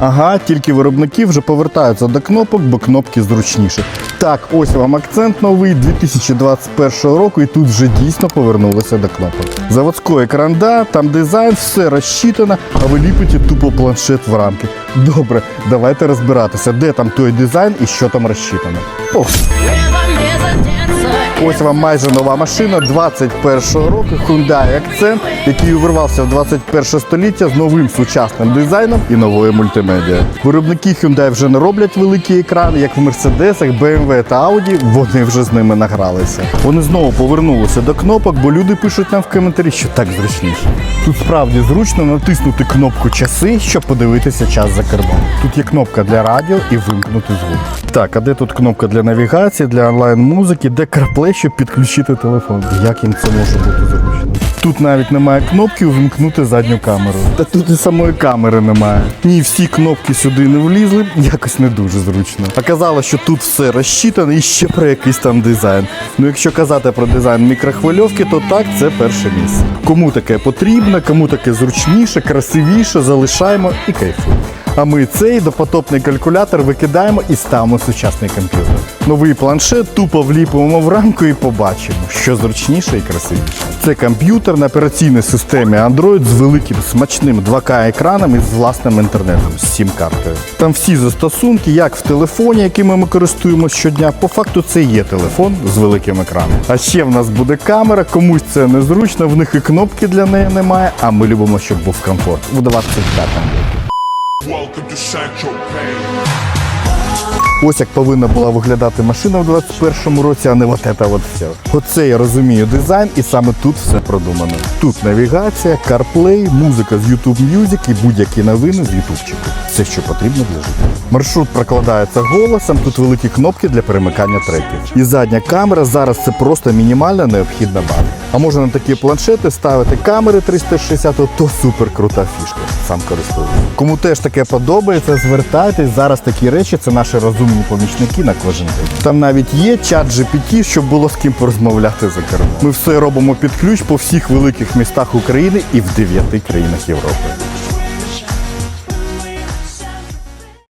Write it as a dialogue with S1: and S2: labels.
S1: Ага, тільки виробники вже повертаються до кнопок, бо кнопки зручніші. Так, ось вам акцент новий 2021 року, і тут вже дійсно повернулися до кнопок. Заводський екран, да, там дизайн, все розчитано, а ви ліпите тупо планшет в рамки. Добре, давайте розбиратися, де там той дизайн і що там розчитано. Ох. Ось вам майже нова машина 21-го року Hyundai Accent, який увірвався в 21 століття з новим сучасним дизайном і новою мультимедіа. Виробники Hyundai вже не роблять великі екрани, як в Мерседесах, BMW та Audi, вони вже з ними награлися. Вони знову повернулися до кнопок, бо люди пишуть нам в коментарі, що так зручніше. Тут справді зручно натиснути кнопку часи, щоб подивитися час за кермом. Тут є кнопка для радіо і вимкнути звук. Так, а де тут кнопка для навігації, для онлайн-музики, де CarPlay, щоб підключити телефон? Як їм це може бути зручно? Тут навіть немає кнопки увімкнути задню камеру. Та тут і самої камери немає. Ні, всі кнопки сюди не влізли, якось не дуже зручно. Оказалось, що тут все розчитано і ще про якийсь там дизайн. Ну, якщо казати про дизайн мікрохвильовки, то так, це перше місце. Кому таке потрібно, кому таке зручніше, красивіше, залишаємо і кайфуємо. А ми цей допотопний калькулятор викидаємо і ставимо сучасний комп'ютер. Новий планшет тупо вліпуємо в рамку і побачимо, що зручніше і красивіше. Це комп'ютер на операційній системі Android з великим смачним 2К-екраном і з власним інтернетом з сім-картою. Там всі застосунки, як в телефоні, якими ми користуємося щодня. По факту це є телефон з великим екраном. А ще в нас буде камера, комусь це незручно, в них і кнопки для неї немає, а ми любимо, щоб був комфорт. У 25-му році.
S2: Welcome to Sancho Pay.
S1: Ось як повинна була виглядати машина в 21-му році, а не от це от все. Оце я розумію дизайн, і саме тут все продумано. Тут навігація, CarPlay, музика з YouTube Music і будь-які новини з ютубчику. Все, що потрібно для життя. Маршрут прокладається голосом, тут великі кнопки для перемикання треків. І задня камера зараз це просто мінімальна необхідна база. А можна на такі планшети ставити камери 360, то супер крута фішка. Сам користуюсь. Кому теж таке подобається, звертайтесь. Зараз такі речі це наші розумні помічники на кожен день. Там навіть є чат GPT, щоб було з ким порозмовляти за кермом. Ми все робимо під ключ по всіх великих містах України і в дев'яти країнах Європи.